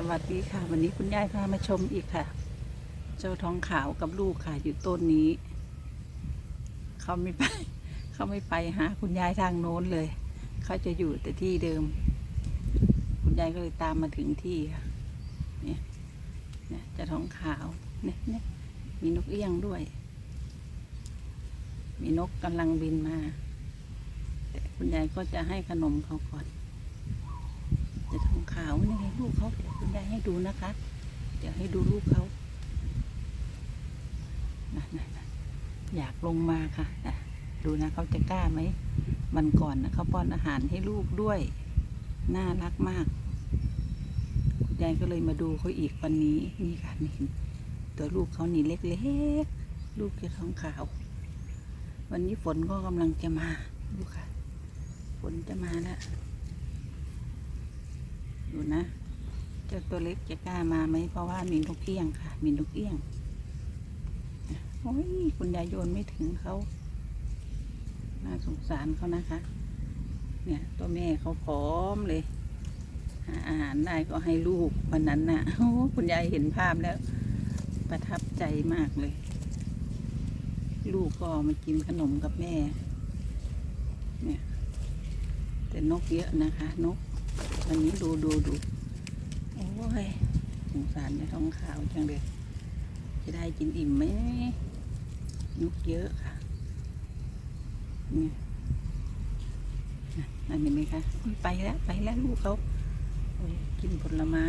สวัสดีค่ะ วันนี้คุณยายพามาชมอีกค่ะ เจ้าท้องขาวกับลูกค่ะ อยู่ต้นนี้ เขาไม่ไป เขาไม่ไปหาคุณยายทางโน้นเลย เขาจะอยู่แต่ที่เดิม คุณยายก็เลยตามมาถึงที่ค่ะเนี่ยเนี่ยเจ้าทองขาวเนี่ยเนี่ยมีนกเอี้ยงด้วย มีนกกำลังบินมา แต่คุณยายก็จะให้ขนมเขาก่อน จะทองขาวนี่ลูกเขาเดี๋ยวคุณยายให้ดูนะคะ เดี๋ยวให้ดูลูกเขานะนะนะอยากลงมาค่ะนะดูนะเขาจะกล้าไหมวันก่อนนะเขาป้อนอาหารให้ลูกด้วย น่ารักมากคุณยายก็เลยมาดูเขาอีกวันนี้นี่ค่ะนี่ตัวลูกเขานี่เล็กๆ ลูกจะท้องขาว วันนี้ฝนก็กำลังจะมาดูค่ะ ฝนจะมาแล้ว ดูนะเจ้าตัวเล็กจะกล้ามาไหมเพราะว่ามีนกเอี้ยงค่ะ มีนกเอี้ยงโอ้ยคุณยายโยนไม่ถึงเขาน่าสงสารเขานะคะ เนี่ยตัวแม่เขาพร้อมเลยหาอาหารได้ก็ให้ลูกวันนั้นน่ะโอ้คุณยายเห็นภาพแล้ว ประทับใจมากเลย ลูกก็มากินขนมกับแม่ เนี่ย แต่นกเยอะนะคะ นก วันนี้ดูดูดูโอ้ยสงสารในท้องขาวจังเลยจะได้กินอิ่มไหมนกเยอะค่ะนี่นะอันนี้ไหมคะอุ๊ยไปแล้วไปแล้วลูกเขาโอ้ยกินผลไม้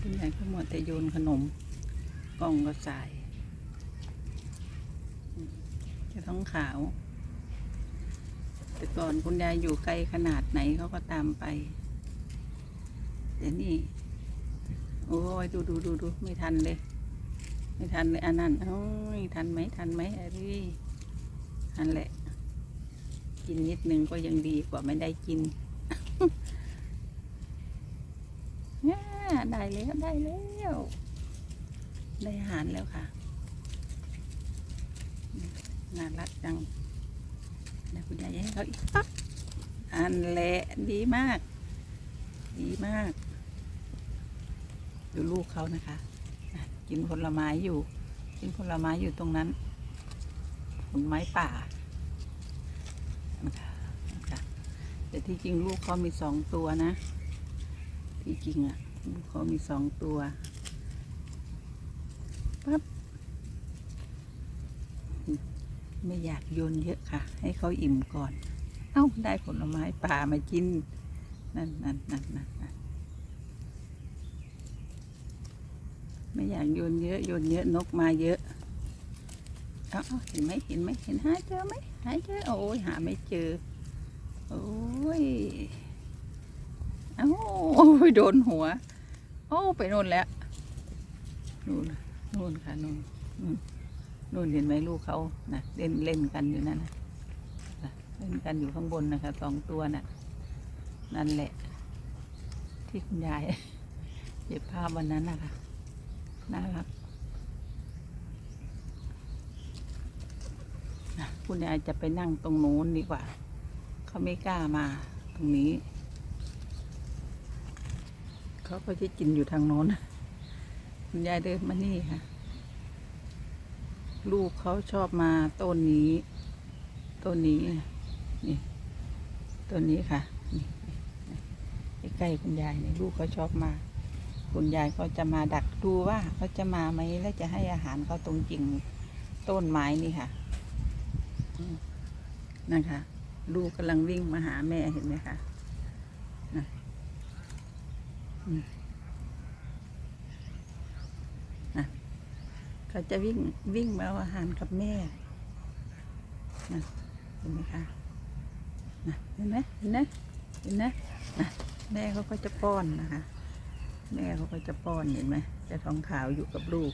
คุณยายก็หมดแต่โยนขนมกล่องก็ใส่จะท้องขาว แต่ก่อนคุณยายอยู่ไกลขนาดไหนเขาก็ตามไปเดี๋ยวนี้โอ้ยดูดูดูดูไม่ทันเลย ไม่ทันเลยอันนั้นโอ้ยทันไหมทันไหมไอ้นี่ทันแหละ กินนิดนึงก็ยังดีกว่าไม่ได้กินเนี่ยได้แล้วได้แล้วได้อาหารแล้วค่ะน่ารักจัง คุณยายให้เขาอีกปั๊บอันแหละดีมาก ดีมาก ดูลูกเขานะคะ กินผลไม้อยู่ กินผลไม้อยู่ตรงนั้นผลไม้ป่านะคะนะแต่ที่จริงลูกเขามีสองตัวนะ ที่จริงอะลูกเขามีสองตัวปั๊บ ไม่อยากโยนเยอะค่ะ ให้เขาอิ่มก่อน เอ้า ได้ผลไม้ป่ามากิน นั่นนั่นนั่นนั่นนั่นไม่อยากโยนเยอะโยนเยอะนกมาเยอะเอาเอาเห็นไหมเห็นไหมเห็นหาเจอไหมหาเจอโอ้ยหาไม่เจอ โอ้ยเอ้าโอ้ยโดนหัว โอ้ไปโน่นแล้วนู่นนู่นค่ะนู่นนู่น นู่นเห็นไหมลูกเขานะเล่นเล่นกันอยู่นั่นนะเล่นกันอยู่ข้างบนนะคะสองตัวน่ะ นั่นแหละ ที่คุณยายเก็บภาพวันนั้นนะคะน่ารักนะคุณยายจะไปนั่งตรงโน้นดีกว่า เขาไม่กล้ามาตรงนี้ เขาก็จะกินอยู่ทางโน้น คุณยายเดินมานี่ค่ะ ลูกเขาชอบมาต้นนี้ ต้นนี้ นี่ ต้นนี้ค่ะนี่นี่ใกล้คุณยายนี่ลูกเขาชอบมา คุณยายก็จะมาดักดูว่าเขาจะมาไหมแล้วจะให้อาหารเขาตรงจริงต้นไม้นี่ค่ะนั่นค่ะ ลูกกำลังวิ่งมาหาแม่เห็นไหมคะนะอืม เขาจะวิ่งวิ่งมาเอาอาหารกับแม่นะเห็นไหมคะนะเห็นไหมเห็นไหมเห็นไหมนะแม่เขาก็จะป้อนนะคะ แม่เขาก็จะป้อนเห็นไหมจะท้องขาวอยู่กับลูก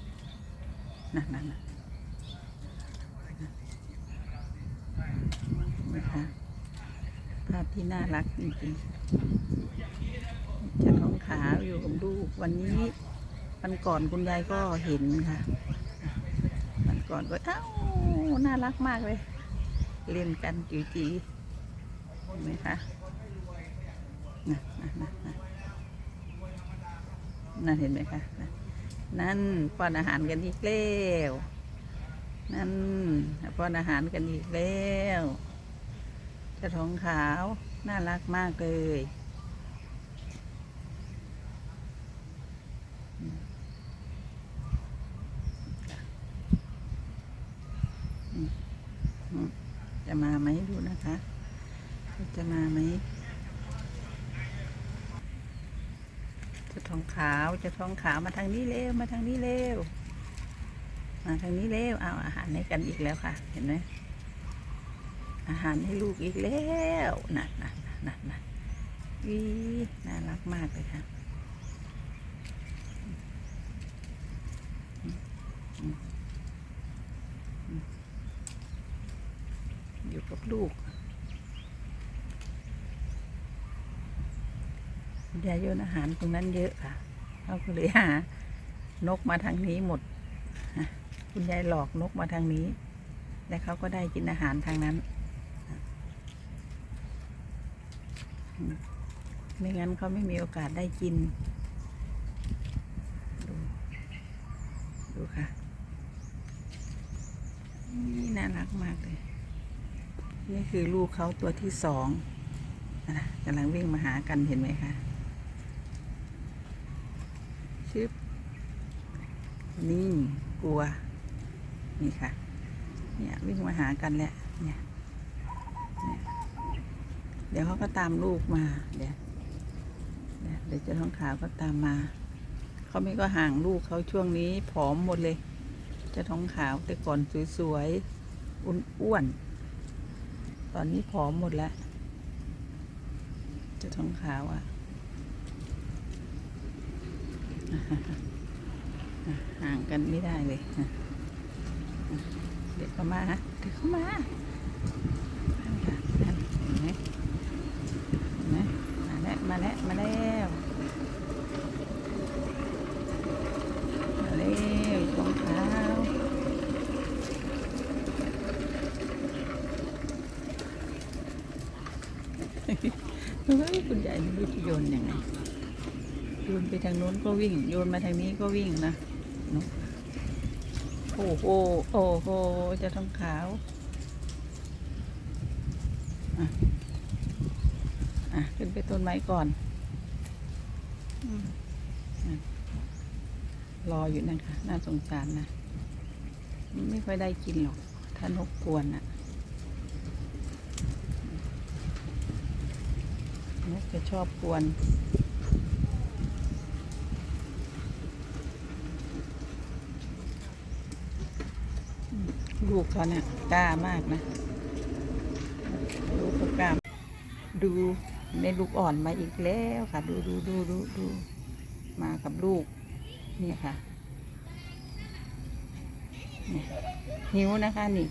นั่นนั่นะนไหมคะภาพที่น่ารักจริงๆจะท้องขาวอยู่กับลูกวันนี้วันก่อนคุณยายก็เห็นค่ะ ก่อนก็เอ้าน่ารักมากเลย เล่นกันจีจีเห็นไหมคะนะนะนะนะนั่นเห็นไหมคะนั่นป้อนอาหารกันอีกแล้วนั่นป้อนอาหารกันอีกแล้วเจะท้องขาวน่ารักมากเลย จะมาไหมดูนะคะ จะมาไหมจะทองขาวจะทองขาวมาทางนี้เร็วมาทางนี้เร็วมาทางนี้เร็วเอาอาหารให้กันอีกแล้วค่ะ เห็นไหมอาหารให้ลูกอีกแล้วน่ะน่ะน่ะน่ะน่ะวีน่ารักมากเลยค่ะอยู่กับ ลูกคุณยายโยนอาหารตรงนั้นเยอะค่ะเขาก็เลยหานกมาทางนี้หมด คุณยายหลอกนกมาทางนี้และเขาก็ได้กินอาหารทางนั้น ไม่งั้นเขาไม่มีโอกาสได้กิน ดูดูค่ะ นี่น่ารักมากเลย นี่คือลูกเขาตัวที่สองกำลังวิ่งมาหากันเห็นไหมคะชึบนี่กลัว นี่ค่ะ เนี่ยวิ่งมาหากันแหละเนี่ยเดี๋ยวเขาก็ตามลูกมาเดี๋ยวเดี๋ยวเดี๋ยวเจะท้องขาวก็ตามมาเขาไม่ก็ห่างลูกเขาช่วงนี้ผอมหมดเลยเจะท้องขาวแต่ก่อนสวยๆอ้วนๆ ตอนนี้ผอมหมดแล้วจะท้องขาวอะห่างกันไม่ได้เลย เด็กเข้ามาฮะเด็กเข้ามาเห็นไหมเห็นไหมมาแล้วมาแล้วมาแล้ว มาแล้วรองเท้าเฮ้ย คุณยายไม่รู้จะโยนยังไงโยนไปทางโน้นก็วิ่ง โยนมาทางนี้ก็วิ่งนะเนอะโอ้โหโอ้โหจะต้องขาวอะอะขึ้นไปต้นไม้ก่อนอืมอะรออยู่นั่นค่ะน่าสงสารนะ ไม่ค่อยได้กินหรอก ถ้านกกวนอะ นกจะชอบกวนลูกเขาเนี่ยกล้ามากนะลูกกล้าดูในลูกอ่อนมาอีกแล้วค่ะ ดูดูดูดูดูมากับลูก นี่ค่ะนี่หิวนะคะนี่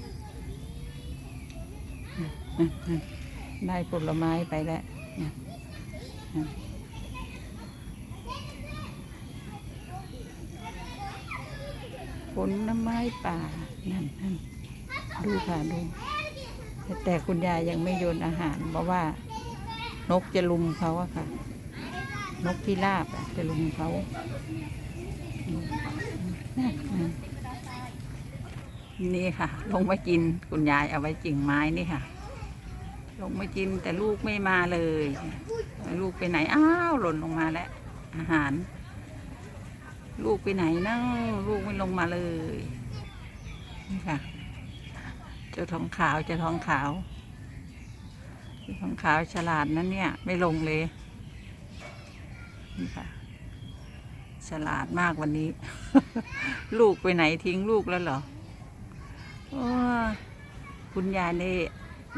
ได้ผลไม้ไปแล้ว ผลไม้ป่า นั่นนั่นดูค่ะดู แต่คุณยายยังไม่โยนอาหารเพราะว่า นกจะลุมเขาอะค่ะ นกพิราบจะลุมเขาอืมอืมนี่ค่ะ ลงมากินคุณยายเอาไว้กิ่งไม้นี่ค่ะ ลงมากินแต่ลูกไม่มาเลย ลูกไปไหน อ้าวหล่นลงมาแล้ว อาหาร ลูกไปไหนเนาะลูกไม่ลงมาเลย นี่ค่ะ เจ้าทองขาวเจ้าทองขาวเจ้าทองขาวฉลาดนั้นเนี่ย ไม่ลงเลย นี่ค่ะ ฉลาดมากวันนี้ ลูกไปไหนทิ้งลูกแล้วเหรอคุณยายนี่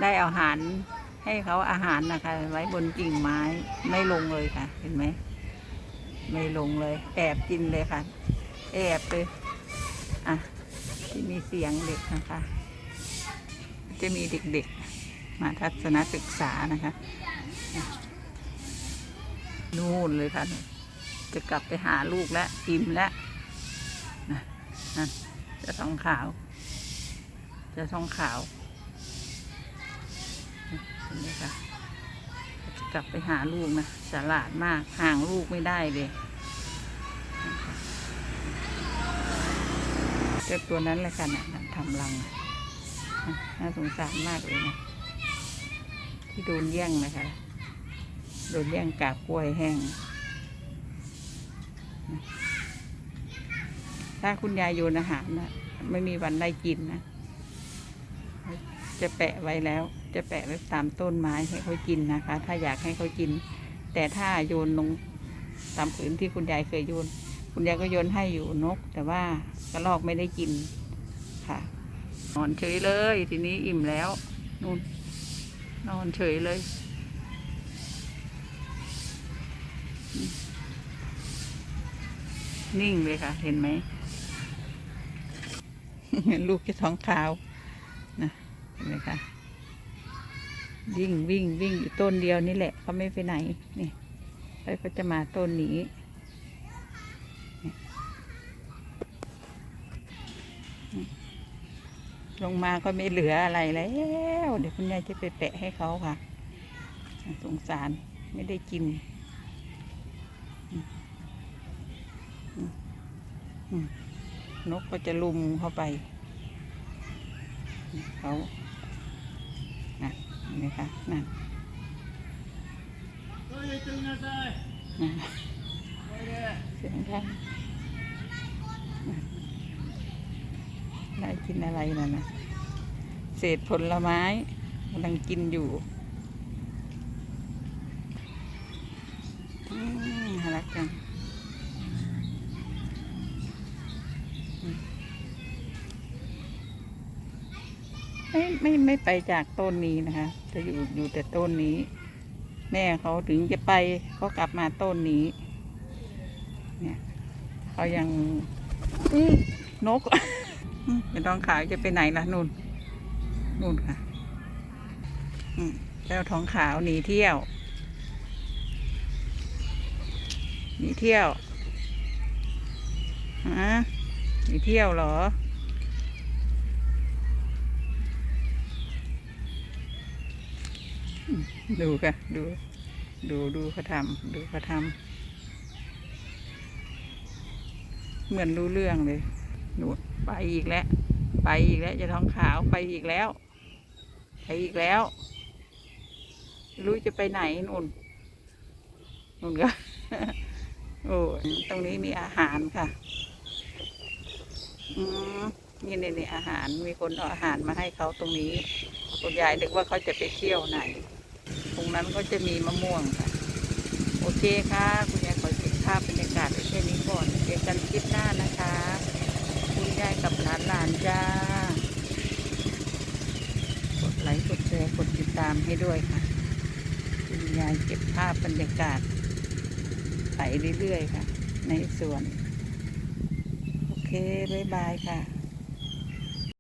ได้อาหาร ให้เขาอาหารนะคะ ไว้บนกิ่งไม้ไม่ลงเลยค่ะ เห็นไหมไม่ลงเลย แอบกินเลยค่ะ แอบเลยอะที่มีเสียงเด็กนะคะ จะมีเด็กๆ มาทัศนศึกษานะคะ นู่นเลยค่ะ จะกลับไปหาลูกแล้วอิ่มแล้วนะจะท้องขาว จะท้องขาว นไหมคะกลับไปหาลูกนะฉลาดมากห่างลูกไม่ได้เลยเจ้าตัวนั้นแหละค่ะนะทำรังน่ะน่าสงสารมากเลยนะที่โดนแย่งนะคะ โดนแย่งกาบกล้วยแห้ง ถ้าคุณยายโยนอาหารนะไม่มีวันได้กินนะ จะแปะไว้แล้ว จะแปะไว้ตามต้นไม้ให้เขากินนะคะ ถ้าอยากให้เขากิน แต่ถ้าโยนลงตามผืนที่คุณยายเคยโยน คุณยายก็โยนให้อยู่นก แต่ว่ากระรอกไม่ได้กินค่ะ นอนเฉยเลย ทีนี้อิ่มแล้วนู่นนอนเฉยเลย นิ่งเลยค่ะ เห็นไหมลูกจะท้องขาวนะเห็นไหมคะ วิ่งวิ่งวิ่งอยู่ต้นเดียวนี่แหละเขาไม่ไปไหนนี่แล้วก็จะมาต้นนี้นี่ลงมาก็ไม่เหลืออะไรแล้ว เดี๋ยวคุณยายจะไปแปะให้เขาค่ะ สงสารไม่ได้กินนกก็จะลุมเข้าไปเขา น่ะเห็นไหมคะนั่นเสียงดังน่ะได้กินอะไรนั่นนะเศษผลไม้กำลังกินอยู่อืมน่ารักจัง ไม่ไม่ไม่ไปจากต้นนี้นะคะ จะอยู่อยู่แต่ต้นนี้ แม่เขาถึงจะไปเขากลับมาต้นนี้ เนี่ยเขายังอื้อนกไม่ต้องขาวจะไปไหนล่ะนู่นนู่นค่ะอืมเจ้าทองขาวหนีเที่ยวหนีเที่ยวฮะหนีเที่ยวเหรอ ดูค่ะดู ดูดูเขาทำดูเขาทำเหมือนรู้เรื่องเลยหนูไปอีกแล้ว ไปอีกแล้วจะท้องขาวไปอีกแล้ว ไปอีกแล้ว รู้จะไปไหนนู่นนู่นก็โอ้ตรงนี้มีอาหารค่ะ อืมนี่นี่นี่อาหารมีคนเอาอาหารมาให้เขาตรงนี้ คุณยายนึกว่าเขาจะไปเที่ยวไหน นั้นก็จะมีมะม่วงค่ะ โอเคค่ะ คุณยายขอเก็บภาพบรรยากาศไว้แค่นี้ก่อนเจอกันคลิปหน้านะคะ คุณยายกับหลานหลานจ้ากดไลค์กดแชร์กดติดตามให้ด้วยค่ะ คุณยายเก็บภาพบรรยากาศไปเรื่อยๆค่ะ ในสวน โอเค บ๊ายบายค่ะ